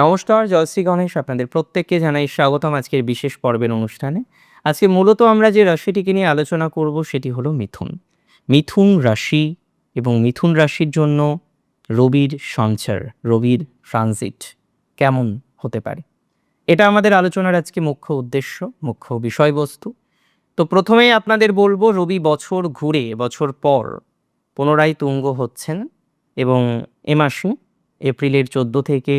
নমস্কার জয়শ্রী গণেশ আপনাদের প্রত্যেককে জানাই স্বাগতম আজকের বিশেষ পর্বের অনুষ্ঠানে। আজকে মূলত আমরা যে রাশিটিকে নিয়ে আলোচনা করব সেটি হলো মিথুন। মিথুন রাশি এবং মিথুন রাশির জন্য রবির সঞ্চার, রবির ট্রানজিট কেমন হতে পারে? এটা আমাদের আলোচনার আজকে মুখ্য উদ্দেশ্য, মুখ্য বিষয়বস্তু। তো প্রথমেই আপনাদের বলব, রবি বছর ঘুরে, বছর পর পুনরায় তুঙ্গ হচ্ছেন এবং এ মাসে এপ্রিলের চোদ্দ থেকে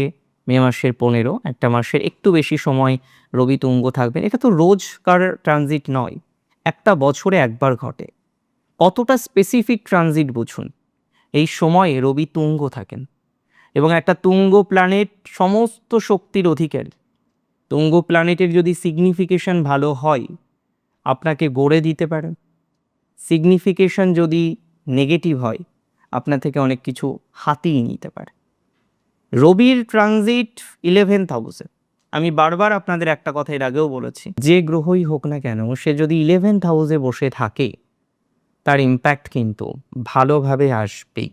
মে মাসের পনেরো, একটা মাসের একটু বেশি সময় রবি তুঙ্গ থাকবেন। এটা তো রোজকার ট্রানজিট নয়, একটা বছরে একবার ঘটে। কতটা স্পেসিফিক ট্রানজিট বুঝুন, এই সময়ে রবি তুঙ্গ থাকেন। এবং একটা তুঙ্গ প্ল্যানেট সমস্ত শক্তির অধিকার। তুঙ্গ প্ল্যানেটের যদি সিগনিফিকেশন ভালো হয়, আপনাকে গড়ে দিতে পারে। সিগনিফিকেশন যদি নেগেটিভ হয়, আপনার থেকে অনেক কিছু হাতিয়ে নিতে পারে। রবির ট্রানজিট ইলেভেন্থ হাউসে আমি বারবার আপনাদের একটা কথা এর আগেও বলেছি, যে গ্রহই হোক না কেন, সে যদি ইলেভেন্থ হাউসে বসে থাকে, তার ইম্প্যাক্ট কিন্তু ভালোভাবে আসবেই।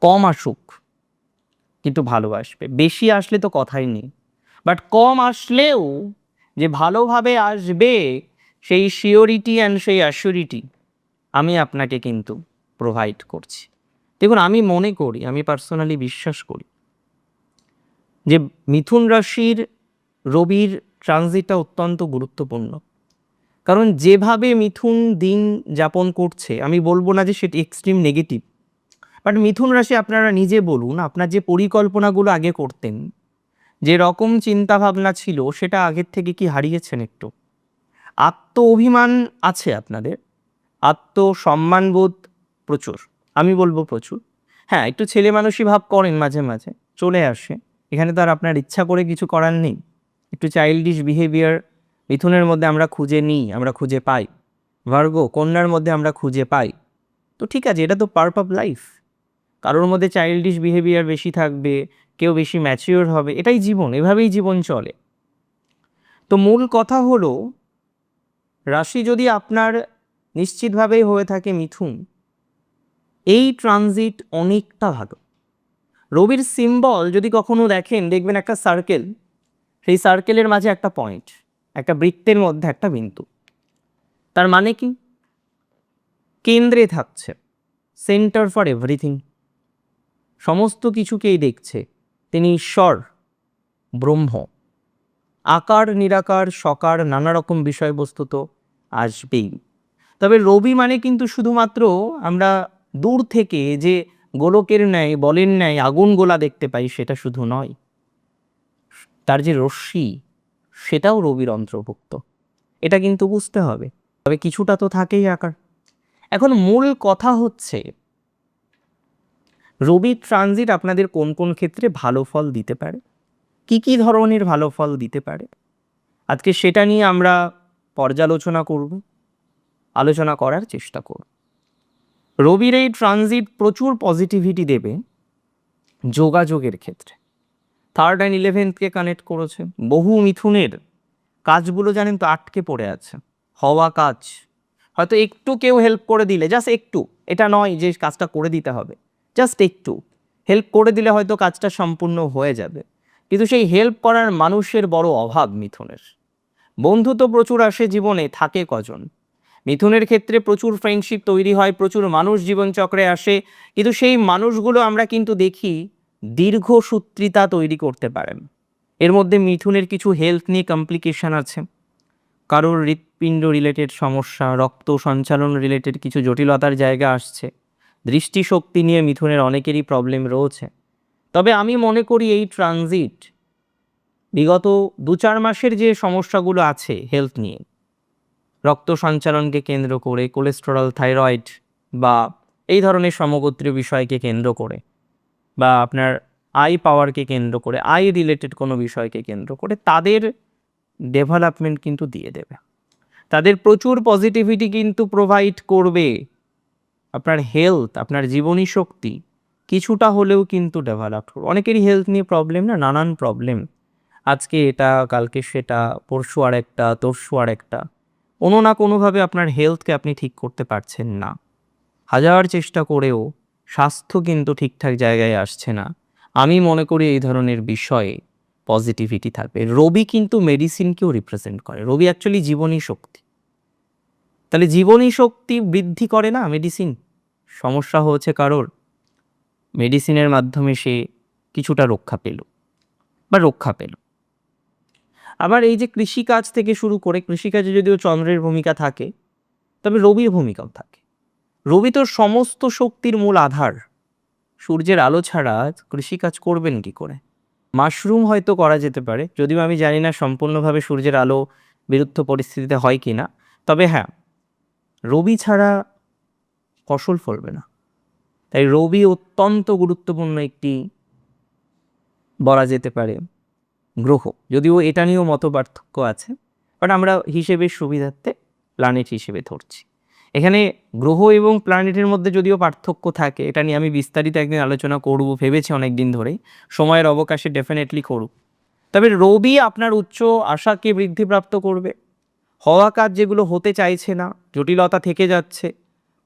কম আসুক, কিন্তু ভালো আসবে। বেশি আসলে তো কথাই নেই। বাট কম আসলেও যে ভালোভাবে আসবে, সেই শিওরিটি অ্যান্ড সেই অ্যাসিউরিটি আমি আপনাকে কিন্তু প্রোভাইড করছি। দেখুন, আমি মনে করি, আমি পার্সোনালি বিশ্বাস করি যে মিথুন রাশির রবির ট্রানজিটটা অত্যন্ত গুরুত্বপূর্ণ। কারণ যেভাবে মিথুন দিন যাপন করছে, আমি বলব না যে সেটি এক্সট্রিম নেগেটিভ বাট মিথুন রাশি আপনারা নিজে বলুন, আপনার যে পরিকল্পনাগুলো আগে করতেন, যে রকম চিন্তাভাবনা ছিল, সেটা আগের থেকে কি হারিয়েছেন একটু? আত্ম অভিমান আছে আপনাদের, আত্মসম্মানবোধ প্রচুর। আমি বলব প্রচুর। হ্যাঁ একটু ছেলে মানুষই ভাব করেন মাঝে মাঝে, চলে আসে। এখানে তো আর আপনার ইচ্ছা করে কিছু করার নেই। একটু চাইল্ডিশ বিহেভিয়ার মিথুনের মধ্যে আমরা খুঁজে নিই, আমরা খুঁজে পাই। ভার্গ, কন্যার মধ্যে আমরা খুঁজে পাই। তো ঠিক আছে, এটা তো পার্ট অফ লাইফ কারোর মধ্যে চাইল্ডিশ বিহেভিয়ার বেশি থাকবে, কেউ বেশি ম্যাচিওর হবে, এটাই জীবন, এভাবেই জীবন চলে। তো মূল কথা হলো, রাশি যদি আপনার নিশ্চিতভাবেই হয়ে থাকে মিথুন এই ট্রানজিট অনেকটা ভালো। রবির সিম্বল যদি কখনো দেখেন, দেখবেন একটা সার্কেল সেই সার্কেলের মাঝে একটা পয়েন্ট একটা বৃত্তের মধ্যে একটা বিন্দু। তার মানে কি? কেন্দ্রে থাকছে সেন্টার ফর এভরিথিং সমস্ত কিছুকেই দেখছে, তিনি ঈশ্বর, ব্রহ্ম। আকার, নিরাকার, সকার নানা রকম বিষয়বস্তু তো আসবেই। তবে রবি মানে কিন্তু শুধুমাত্র আমরা দূর থেকে যে গোলকের ন্যায়, বলের ন্যায় আগুন গোলা দেখতে পাই সেটা শুধু নয়। তার যে রশ্মি, সেটাও রবির অন্তর্ভুক্ত। এটা কিন্তু বুঝতে হবে। তবে কিছুটা তো থাকেই আকার। এখন মূল কথা হচ্ছে, রবি ট্রানজিট আপনাদের কোন কোন ক্ষেত্রে ভালো ফল দিতে পারে? কি কি ধরনের ভালো ফল দিতে পারে? আজকে সেটা নিয়ে আমরা পর্যালোচনা করব, আলোচনা করার চেষ্টা করব। রবির এই ট্রানজিট প্রচুর পজিটিভিটি দেবে যোগাযোগের ক্ষেত্রে। থার্ড অ্যান্ড ইলেভেন্থকে কানেক্ট করেছে। বহু মিথুনের কাজগুলো জানেন তো আটকে পড়ে আছে। হওয়া কাজ। হয়তো একটু কেউ হেল্প করে দিলে জাস্ট একটু। এটা নয় যে কাজটা করে দিতে হবে। জাস্ট একটু। হেল্প করে দিলে হয়তো কাজটা সম্পূর্ণ হয়ে যাবে। কিন্তু সেই হেল্প করার মানুষের বড় অভাব মিথুনের। বন্ধু তো প্রচুর আসে জীবনে, থাকে কজন। মিথুনের ক্ষেত্রে প্রচুর ফ্রেন্ডশিপ তৈরি হয়, প্রচুর মানুষ জীবনচক্রে আসে। কিন্তু সেই মানুষগুলো আমরা কিন্তু দেখি দীর্ঘসূত্রিতা তৈরি করতে পারেন। এর মধ্যে মিথুনের কিছু হেলথ নিয়ে কমপ্লিকেশন আছে। কারোর হৃৎপিণ্ড রিলেটেড সমস্যা, রক্ত সঞ্চালন রিলেটেড কিছু জটিলতার জায়গা আসছে। দৃষ্টিশক্তি নিয়ে মিথুনের অনেকেরই প্রবলেম রয়েছে। তবে আমি মনে করি এই ট্রানজিট বিগত দু চার মাসের যে সমস্যাগুলো আছে হেলথ নিয়ে রক্ত সঞ্চালনকে কেন্দ্র করে কোলেস্টেরল থাইরয়েড বা এই ধরনের সমগোত্রীয় বিষয়কে কেন্দ্র করে বা আপনার আই পাওয়ারকে কেন্দ্র করে আই রিলেটেড কোনো বিষয়কে কেন্দ্র করে, তাদের ডেভেলপমেন্ট কিন্তু দিয়ে দেবে। তাদের প্রচুর পজিটিভিটি কিন্তু প্রোভাইড করবে। আপনার হেলথ আপনার জীবনী শক্তি কিছুটা হলেও কিন্তু ডেভেলপ করবে। অনেকেরই হেলথ নিয়ে প্রবলেম না, নানান প্রবলেম আজকে এটা, কালকে সেটা, পরশু আর একটা, তরশু আর একটা। কোনো না কোনোভাবে আপনার হেলথকে আপনি ঠিক করতে পারছেন না। হাজার চেষ্টা করেও স্বাস্থ্য কিন্তু ঠিকঠাক জায়গায় আসছে না। আমি মনে করি এই ধরনের বিষয়ে পজিটিভিটি থাকবে। রবি কিন্তু মেডিসিনকেও রিপ্রেজেন্ট করে। রবি অ্যাকচুয়ালি জীবনী শক্তি। তাহলে জীবনী শক্তি বৃদ্ধি করে না মেডিসিন সমস্যা হয়েছে কারোর। মেডিসিনের মাধ্যমে সে কিছুটা রক্ষা পেল বা রক্ষা পেল। আবার এই যে কৃষিকাজ থেকে শুরু করে, কৃষিকাজে যদিও চন্দ্রের ভূমিকা থাকে, তবে রবির ভূমিকাও থাকে। রবি তো সমস্ত শক্তির মূল আধার। সূর্যের আলো ছাড়া কৃষিকাজ করবেন কি করে? মাশরুম হয়তো করা যেতে পারে, যদিও আমি জানি না সম্পূর্ণভাবে সূর্যের আলো বিরুদ্ধ পরিস্থিতিতে হয় কি না। তবে হ্যাঁ রবি ছাড়া ফসল ফলবে না। তাই রবি অত্যন্ত গুরুত্বপূর্ণ একটি বলা যেতে পারে গ্রহ। যদিও এটা নিয়েও মত পার্থক্য আছে বাট আমরা হিসেবে সুবিধার্থে প্ল্যানেট হিসেবে ধরছি। এখানে গ্রহ এবং প্ল্যানেটের মধ্যে যদিও পার্থক্য থাকে, এটা নিয়ে আমি বিস্তারিত একদিন আলোচনা করব, ভেবেছি অনেক দিন ধরেই। সময়ের অবকাশে ডেফিনেটলি করব তবে রবি আপনার উচ্চ আশাকে বৃদ্ধিপ্রাপ্ত করবে। হওয়া কাজ যেগুলো হতে চাইছে না, জটিলতা থেকে যাচ্ছে।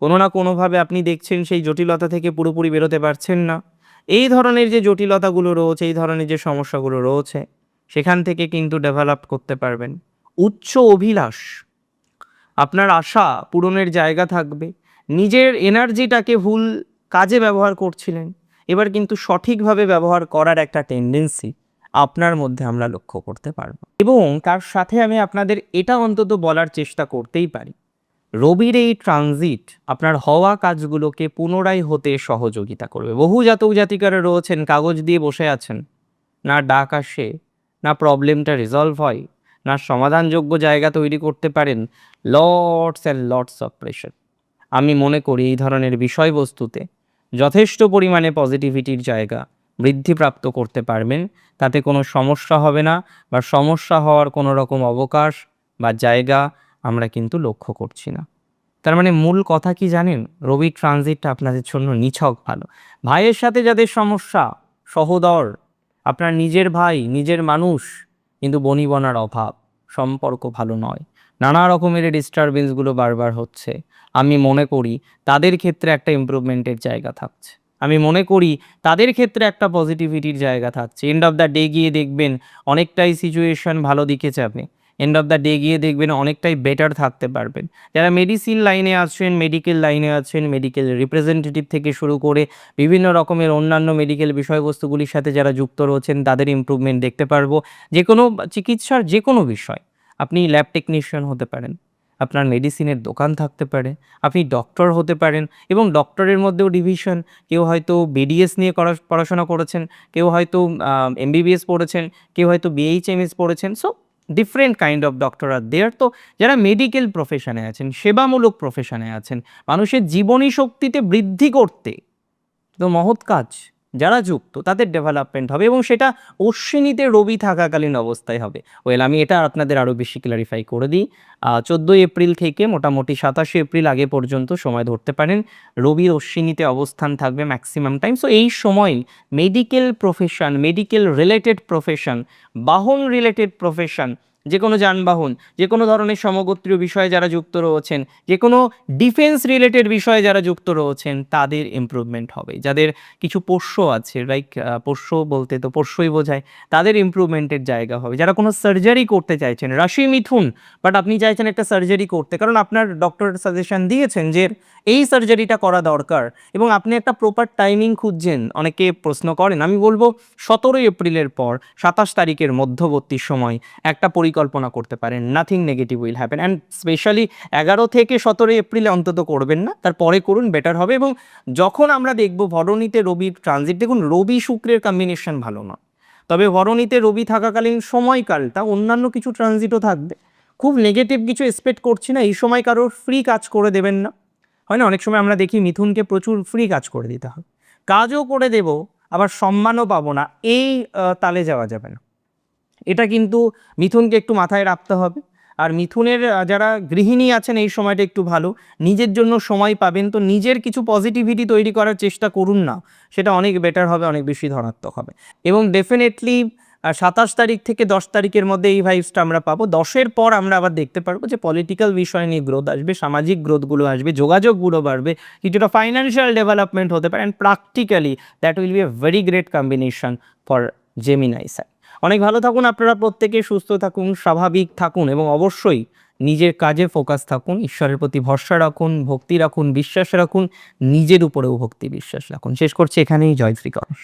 কোনো না কোনোভাবে আপনি দেখছেন সেই জটিলতা থেকে পুরোপুরি বেরোতে পারছেন না। এই ধরনের যে জটিলতাগুলো রয়েছে, এই ধরনের যে সমস্যাগুলো রয়েছে সেখান থেকে কিন্তু ডেভেলপ করতে পারবেন। উচ্চ অভিলাষ। আপনার আশা পূরণের জায়গা থাকবে। নিজের এনার্জিটাকে ভুল কাজে ব্যবহার করছিলেন। এবার কিন্তু সঠিকভাবে ব্যবহার করার একটা টেন্ডেন্সি আপনার মধ্যে আমরা লক্ষ্য করতে পারব। এবং তার সাথে আমি আপনাদের এটা অন্তত বলার চেষ্টা করতেই পারি। রবির এই ট্রানজিট আপনার হওয়া কাজগুলোকে পুনরায় হতে সহযোগিতা করবে। বহু জাতক জাতিকারা রয়েছেন, কাগজ দিয়ে বসে আছেন। না ডাক আসে না প্রবলেমটা রিজলভ হয়, না সমাধানযোগ্য জায়গা তৈরি করতে পারেন lots and lots of pressure আমি মনে করি এই ধরনের বিষয়বস্তুতে যথেষ্ট পরিমাণে পজিটিভিটির জায়গা বৃদ্ধিপ্রাপ্ত করতে পারবেন, তাতে কোনো সমস্যা হবে না বা সমস্যা হওয়ার কোনো রকম অবকাশ বা জায়গা আমরা কিন্তু লক্ষ্য করছি না। তার মানে মূল কথা কি জানেন? রবি ট্রানজিটটা আপনাদের জন্য নিছক ভালো। ভাইয়ের সাথে যাদের সমস্যা, সহদর আপনার নিজের ভাই, নিজের মানুষ কিন্তু বনিবনার অভাব, সম্পর্ক ভালো নয়। নানা রকমের ডিস্টারবেন্সগুলো বারবার হচ্ছে। আমি মনে করি তাদের ক্ষেত্রে একটা ইম্প্রুভমেন্টের জায়গা থাকছে। আমি মনে করি তাদের ক্ষেত্রে একটা পজিটিভিটির জায়গা থাকছে। এন্ড অফ দ্য ডে গিয়ে দেখবেন অনেকটাই সিচুয়েশন ভালো দিকে যাবে এন্ড অফ দ্য ডে গিয়ে দেখবেন অনেকটাই বেটার থাকতে পারবেন। যারা মেডিসিন লাইনে আছেন মেডিকেল লাইনে আছেন মেডিকেল রিপ্রেজেন্টেটিভ থেকে শুরু করে বিভিন্ন রকমের অন্যান্য মেডিকেল বিষয়বস্তুগুলির সাথে যারা যুক্ত রয়েছেন, তাদের ইমপ্রুভমেন্ট দেখতে পারব। যে কোনো চিকিৎসার যে কোনো বিষয়, আপনি ল্যাব টেকনিশিয়ান হতে পারেন, আপনার মেডিসিনের দোকান থাকতে পারে, আপনি ডক্টর হতে পারেন এবং ডক্টরের মধ্যেও ডিভিশন কেউ হয়তো বিডিএস নিয়ে পড়াশোনা করেছেন, কেউ হয়তো এমবিবিএস পড়েছেন, কেউ হয়তো বিএইচএমএস পড়েছেন। So different kind of doctor আর দেয়ার তো যারা মেডিকেল প্রফেশনে আছেন, সেবামূলক প্রফেশনে আছেন, মানুষের জীবনী শক্তিতে বৃদ্ধি করতে তো মহৎ কাজ। যারা যুক্ত, তাদের ডেভেলপমেন্ট হবে এবং সেটা অশ্বিনীতে রবি থাকাকালীন অবস্থায় হবে। ওয়েল আমি এটা আপনাদের আরও বেশি ক্লারিফাই করে দিই। চোদ্দোই এপ্রিল থেকে মোটামুটি সাতাশে এপ্রিল আগে পর্যন্ত সময় ধরতে পারেন। রবির অশ্বিনীতে অবস্থান থাকবে ম্যাক্সিমাম টাইম সো এই সময় medical profession medical related profession বাহন রিলেটেড প্রফেশন যে কোনো যানবাহন যে কোনো ধরনের সমগোত্রীয় বিষয়ে যারা যুক্ত রয়েছেন যে কোনো ডিফেন্স রিলেটেড বিষয়ে যারা যুক্ত রয়েছেন, তাদের ইমপ্রুভমেন্ট হবে। যাদের কিছু পোষ্য আছে লাইক পোষ্য বলতে তো পোষ্যই বোঝায়, তাদের ইমপ্রুভমেন্টের জায়গা হবে। যারা কোনো সার্জারি করতে চাইছেন, রাশি মিথুন বাট আপনি চাইছেন একটা সার্জারি করতে, কারণ আপনার ডক্টর সাজেশন দিয়েছেন যে এই সার্জারিটা করা দরকার, এবং আপনি একটা প্রপার টাইমিং খুঁজছেন, অনেকে প্রশ্ন করেন, আমি বলব সতেরোই এপ্রিলের পর, সাতাশ তারিখের মধ্যবর্তী সময়, একটা পরিকল্পনা করতে পারেন nothing negative will happen and specially এগারো থেকে সতেরোই এপ্রিলে অন্তত করবেন না, তারপরে করুন বেটার হবে এবং যখন আমরা দেখব ভরণীতে রবির ট্রানজিট দেখুন রবি শুক্রের কম্বিনেশন ভালো না তবে ভরণীতে রবি থাকাকালীন সময়কালটা অন্যান্য কিছু ট্রানজিটও থাকবে। খুব নেগেটিভ কিছু এক্সপেক্ট করছি না, এই সময় কারোর ফ্রি কাজ করে দেবেন না। হয় না? অনেক সময় আমরা দেখি মিথুনকে প্রচুর ফ্রি কাজ করে দিতে হবে কাজও করে দেব, আবার সম্মানও পাবো না, এই তালে যাওয়া যাবে না। এটা কিন্তু মিথুনকে একটু মাথায় রাখতে হবে। আর মিথুনের যারা গৃহিণী আছেন এই সময়টা একটু ভালো, নিজের জন্য সময় পাবেন তো নিজের কিছু পজিটিভিটি তৈরি করার চেষ্টা করুন না, সেটা অনেক বেটার হবে, অনেক বেশি ধনাত্মক হবে। এবং ডেফিনেটলি সাতাশ তারিখ থেকে দশ তারিখের মধ্যে এই ভাইবসটা আমরা পাবো। দশের পর আমরা আবার দেখতে পারব যে পলিটিক্যাল বিষয় নিয়ে গ্রোথ আসবে, সামাজিক গ্রোথগুলো আসবে, যোগাযোগগুলো বাড়বে, কিছুটা ফাইন্যান্সিয়াল ডেভেলপমেন্ট হতে পারে and practically that will be a very great combination for Gemini sir অনেক ভালো থাকুন, আপনারা প্রত্যেকে সুস্থ থাকুন, স্বাভাবিক থাকুন এবং অবশ্যই নিজের কাজে ফোকাস থাকুন, ঈশ্বরের প্রতি ভরসা রাখুন, ভক্তি রাখুন, বিশ্বাস রাখুন, নিজের উপরেও ভক্তি বিশ্বাস রাখুন। শেষ করছি এখানেই, জয় শ্রী গণেশ